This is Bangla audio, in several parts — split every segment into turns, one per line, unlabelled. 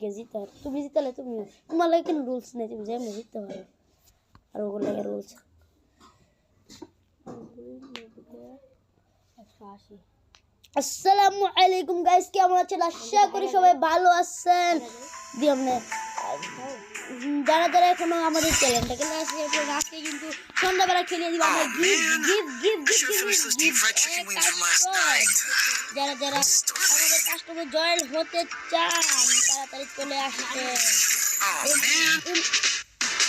গে জিতে পারো। তুমি জিতালে তুমি তোমার লাগে কোনো রুলস নেই, তুমি যেমনি জিততে পারো। আর ওগুলো লাগে রুলস আসসালামু আলাইকুম গাইস কেমন আছেন আশা করি সবাই ভালো আছেন দিয়ে আমরা যারা যারা এখনও আমাদের চ্যানেলটাকে আজকে কিন্তু সন্ধ্যাবেলা খেলিয়ে দিব আমরা গিফট গিফট গিফট
night.
যারা যারা আমাদের কাস্টমার জয়েন হতে চান তাড়াতাড়ি চলে আসতে
Oh.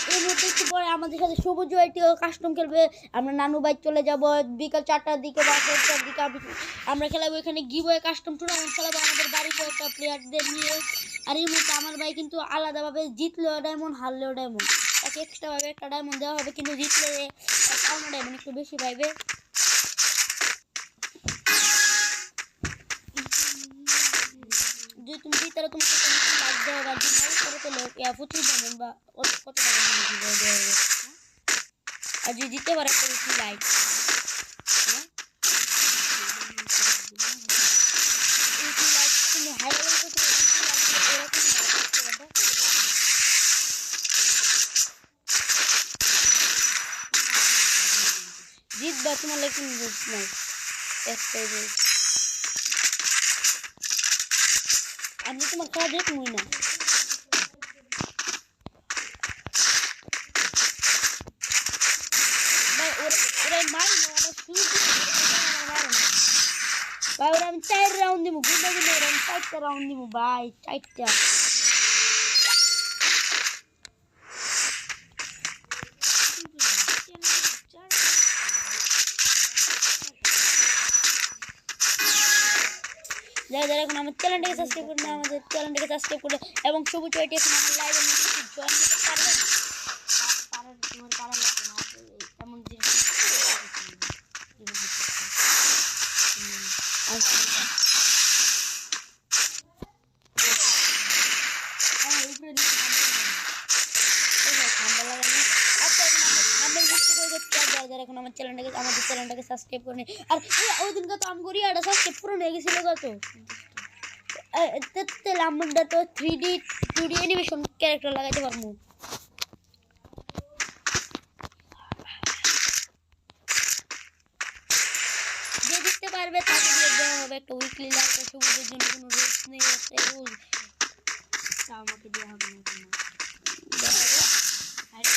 এই- মুহূর্তে একটু পরে আমাদের সাথে সবুজ ভাইটিও কাস্টম খেলবে। আমরা নানু বাইক চলে যাব। বিকাল চারটার দিকে বা পাঁচটার দিকে আমি- আমরা খেলাবো এখানে গিবয়ে কাস্টম টুর্নামেন্ট খেলাবো আমাদের বাড়িতে একটা প্লেয়ারদের নিয়ে। আর এই মুহূর্তে আমার ভাই কিন্তু আলাদাভাবে জিতলেও ডায়মন্ড হারলেও ডায়মন্ড তাকে এক্সট্রাভাবে একটা ডায়মন্ড দেওয়া হবে, কিন্তু জিতলে পাওনা ডায়মন্ড একটু বেশি পাইবে। যদি তুমি জিতে তোমাকে লাইক দেওয়া বা যদি লাইক করে তাহলে ইয়া প্রচুর ডায়মন্ড বা অত- কত ডায়মন্ড দেওয়া হবে আর যদি জিততে পারে তাহলে কি লাইক তুমি হাই লেভেল করতে এরকম জিতবা তোমার লাইক নাই একটাই রোজ আমি তোমার খেলা দেখবই না ভাই ওরা ওরা মারি না ওরা শুধু মারে না ভাই ওরা আমি চার রাউন্ড দিব গুন্ডা গুন্ডা ওরা আমি চারটা যারা যারা এখন আমার চ্যানেলটাকে সাবস্ক্রাইব করে আমাদের চ্যানেলটাকে সাবস্ক্রাইব করে এবং সবুজ ওয়াইটি এখন আমার লাইভে জয়েন করতে পারবেন এমন জিনিস আচ্ছা আমার উপরে নিচে ঠান্ডা লাগে না আচ্ছা এখন আমরা ঠান্ডার বৃষ্টি করে যাচ্ছি আর যারা এখন আমার চ্যানেলটাকে আমাদের চ্যানেলটাকে সাবস্ক্রাইব করে নি। আর ওই দিনকে তো আমি করি একটা সাবস্ক্রাইব পুরো হয়ে গেছিল কত তাহলে আমরা তো three D two D animation character লাগাইতে পারব। যে দিতে পারবে তাকে দিয়ে দেওয়া হবে একটা উইকলি লাইক সবুজের জন্য কোনো রুলস নেই একটা রুল আমাকে দেওয়া হবে। না কোনো দেওয়া হবে আর like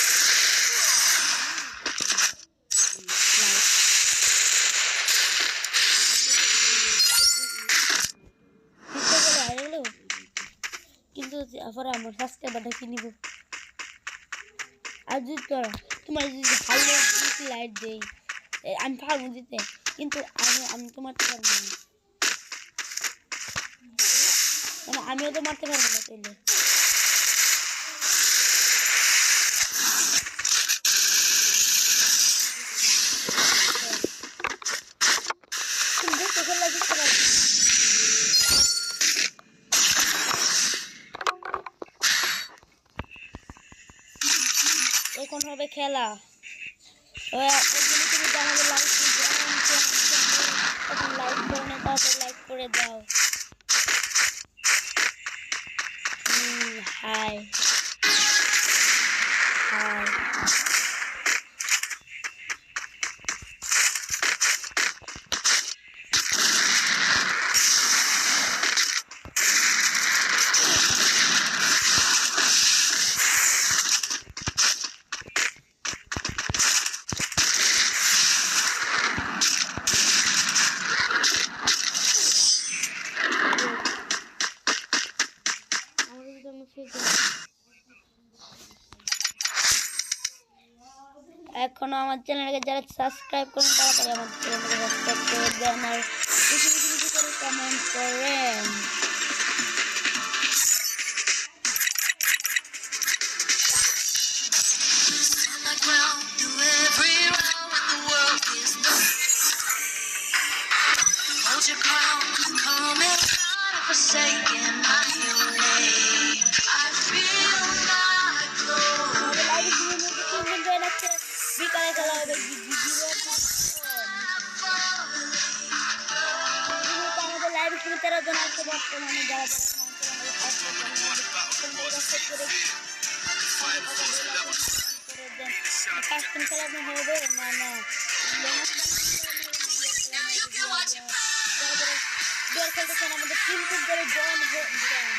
দিতে বলে হারে গেলেও কিন্তু পরে আমার সাবস্ক্রাইবারটা কিনে নিব আর যদি তোরা তোমার যদি ভালো লাইট দেই আমি পারব দিতে। কিন্তু আমি আমি তো মারতে পারব না। মানে আমিও তো মারতে পারব না তাইলে তুমি দেখতে খেলা দেখতে পারবে এখন হবে খেলা? লাইক করে দাও। এখনও আমার চ্যানেলকে যারা সাবস্ক্রাইব করেন তাড়াতাড়ি আমার চ্যানেলকে সাবস্ক্রাইব করে দেন আর বেশি বেশি বেশি করে কমেন্ট করেন।
Stand my
Birkaç
kadar da
gidiyor. Şimdi
tara
döner
kebap
dönemi
geldi. Kaçtım tarafına hava yani. Dört kere sana bunu kim kız böyle join join.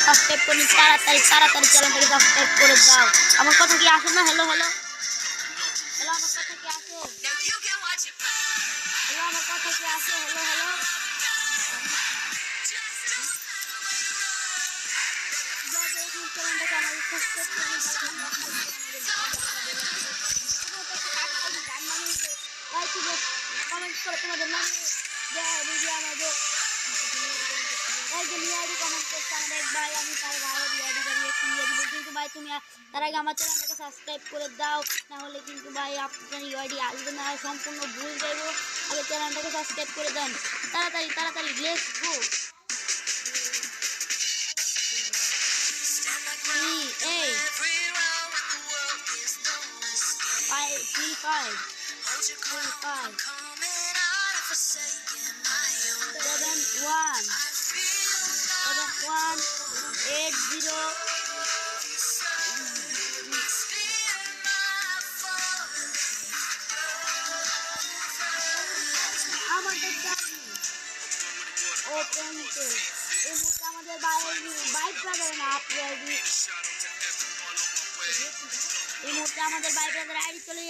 Subscribe করি তাড়াতাড়ি তাড়াতাড়ি চ্যানেলটাকে সাবস্ক্রাইব করে দাও আমার কথা কি আসে না হ্যালো হ্যালো আগে আমার চ্যানেলটাকে সাবস্ক্রাইব করে দাও। নাহলে কিন্তু ভাই, আপনার ইউআইডি আসবে না। সম্পূর্ণ ভুল যাইব আগে চ্যানেলটাকে সাবস্ক্রাইব করে দেন। তাড়াতাড়ি তাড়াতাড়ি লেটস এই মুহূর্তে আমাদের বাইক ব্রাদার এই চলে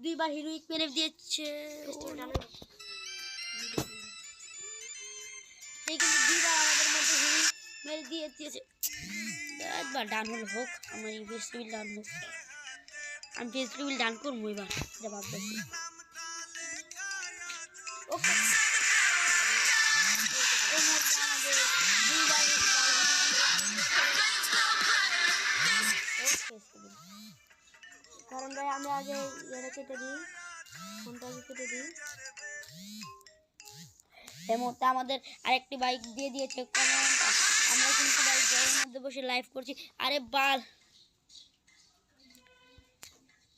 দুইবার হিরোইক মেরে দিয়েছে সেই কিন্তু দুইবার আমাদের মধ্যে মেরে দিয়ে দিয়েছে একবার ডান হল হোক আমার এই ডান হোক আমি ফেস্টিভ্যাল ডান করব এবার এটা ভাবতেছি ওকে কারণ ভাই আমি আগে ইয়েটা কেটে দিই। ফোনটা আগে কেটে দিই। এই মুহূর্তে আমাদের আরেকটি বাইক দিয়ে দিয়েছে। আমরা কিন্তু বাইক ঘরের মধ্যে বসে লাইভ করছি। আরে বাল!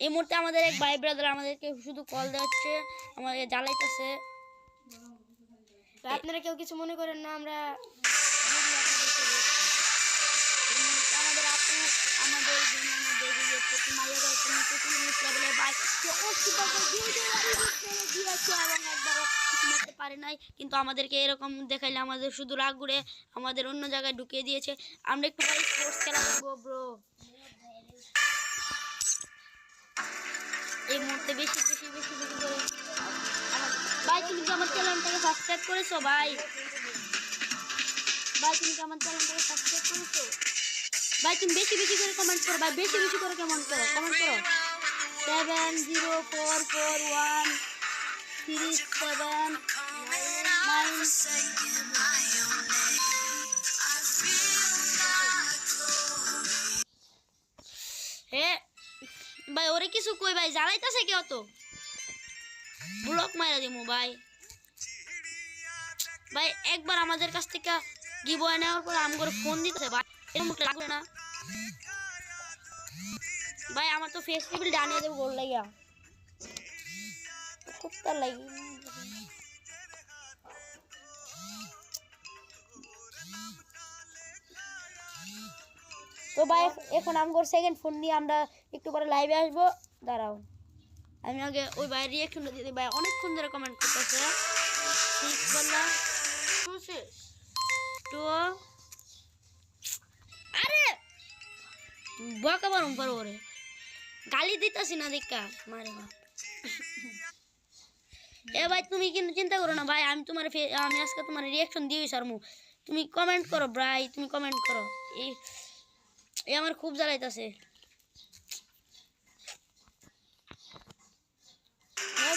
এই মুহূর্তে আমাদের এক ভাই ব্রাদার আমাদেরকে শুধু কল দিচ্ছে আমাদের জ্বালাইতেছে। আপনারা কেউ কিছু মনে করেন না, আমরা পারে নাই। কিন্তু আমাদেরকে এরকম দেখাইলে আমাদের শুধু রাগ ঘুরে আমাদের অন্য জায়গায় ঢুকিয়ে দিয়েছে। আমরা একটু পরে স্পোর্টস খেলা করব ব্রো এই মুহূর্তে বেশি বেশি বেশি বেশি করে ভাই, তুমি কি আমার চ্যানেলটাকে সাবস্ক্রাইব করেছ, ভাই? ভাই, তুমি কি আমার চ্যানেলটাকে সাবস্ক্রাইব করেছ? ভাই, তুমি বেশি বেশি করে কমেন্ট করো, ভাই, বেশি বেশি করে কমেন্ট করো কমেন্ট করো। Seven zero four four one three seven. হে ভাই, ওরে কিছু কই, ভাই, জ্বালাইতাছে কে অত? ব্লক মাইরা দিমু, ভাই। ভাই, একবার আমাদের কাছ থেকে গিবয় নেওয়ার পর আম করে ফোন দিতেছে, ভাই। ভাই, আমার তো ফেস্টিভ্যাল জানিয়ে দেবো গোল খুব তার লাগি। তো ভাই, এখন আমগোর সেকেন্ড ফোন নিয়ে আমরা একটু পরে লাইভে আসব। দাঁড়াও। আমি আগে ওই ভাই রিয়াকশনটা দিতে ভাই, অনেকক্ষণ ধরে কমেন্ট করতেছে। ঠিক বললাম। শুনছিস? বকা বারম পারো ওরে। গালি দিতাছি না দেখা মারে বাপ। এ ভাই তুমি কিন্তু চিন্তা করো না ভাই আমি তোমার আমি আজকে তোমার রিয়াকশন দিয়ে সারমু। তুমি কমেন্ট করো ভাই তুমি কমেন্ট করো। এই আমার খুব জ্বালাইতাছে। হ্যাঁ,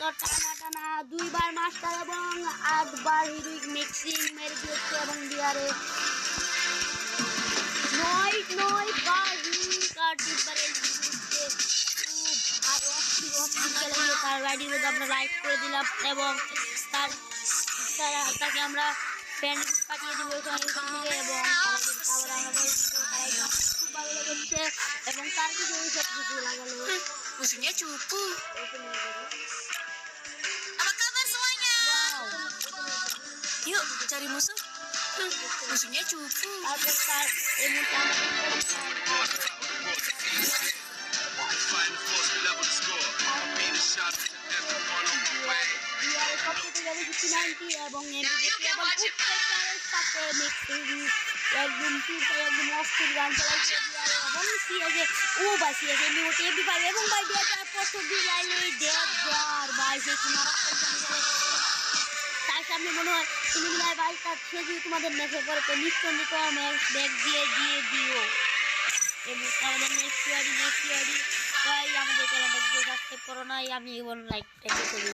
বরাবরের টানা টানা দুইবার মাস্টার এবং আটবার হিরুইক মিক্সিং মেরে দিয়েছে এবং বিয়ারে নয় নয় অস্থির অস্থির খেলে তার মধ্যে আমরা লাইক করে দিলাম এবং তার তারা- তাকে আমরা ফ্যান পাঠিয়ে দিব থেকে এবং খুব ভালো লেগেছে এবং তার কিছু সব কিছু লাগালো
Musuhnya Yuk cari musuh. Hmm, musuhnya cupu.
তারপর তার এই মুহূর্তে আমাদের বিয়ারে সবথেকে বেশি পেনাল্টি এবং এমবিপিটি এবং প্রত্যেকটার সাথে মিক্সিং একদম টুপাই একদম অস্থির গান চালাইছে বিয়ারে এবং সিএজে ও ভাই সিএজে মুহূর্তে এমবি পাই এবং ভাই বিয়ারটা প্রথম দিন লাইলে দেড় বার ভাই সে কি মারাত্মক গান চলে তার সামনে মনে হয় তুমি মিলাই তার সে যদি তোমাদের মেসে পড়ে তো নিশ্চয় আমার ব্যাগ দিয়ে দিয়ে দিও এবং আমাদের নেক্সট ইয়ারি নেক্সট ইয়ারি তাই আমাদের চ্যানেলটা সাবস্ক্রাইব করো না আমি এবং লাইকটা করি।